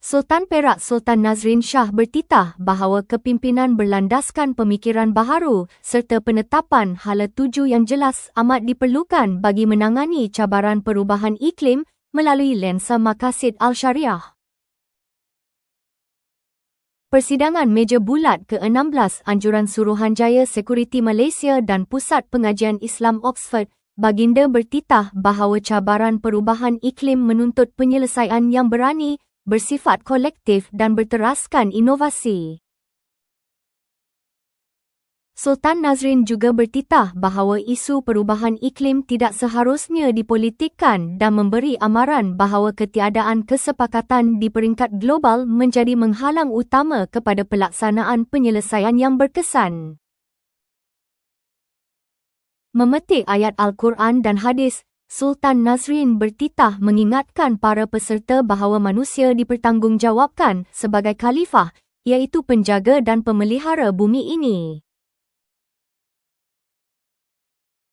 Sultan Perak Sultan Nazrin Shah bertitah bahawa kepimpinan berlandaskan pemikiran baharu serta penetapan hala tuju yang jelas amat diperlukan bagi menangani cabaran perubahan iklim melalui lensa makasid al-syariah. Persidangan Meja Bulat ke-16 Anjuran Suruhanjaya Sekuriti Malaysia dan Pusat Pengajian Islam Oxford Baginda bertitah bahawa cabaran perubahan iklim menuntut penyelesaian yang berani bersifat kolektif dan berteraskan inovasi. Sultan Nazrin juga bertitah bahawa isu perubahan iklim tidak seharusnya dipolitikkan dan memberi amaran bahawa ketiadaan kesepakatan di peringkat global menjadi menghalang utama kepada pelaksanaan penyelesaian yang berkesan. Memetik ayat Al-Quran dan hadis, Sultan Nazrin bertitah mengingatkan para peserta bahawa manusia dipertanggungjawabkan sebagai khalifah iaitu penjaga dan pemelihara bumi ini.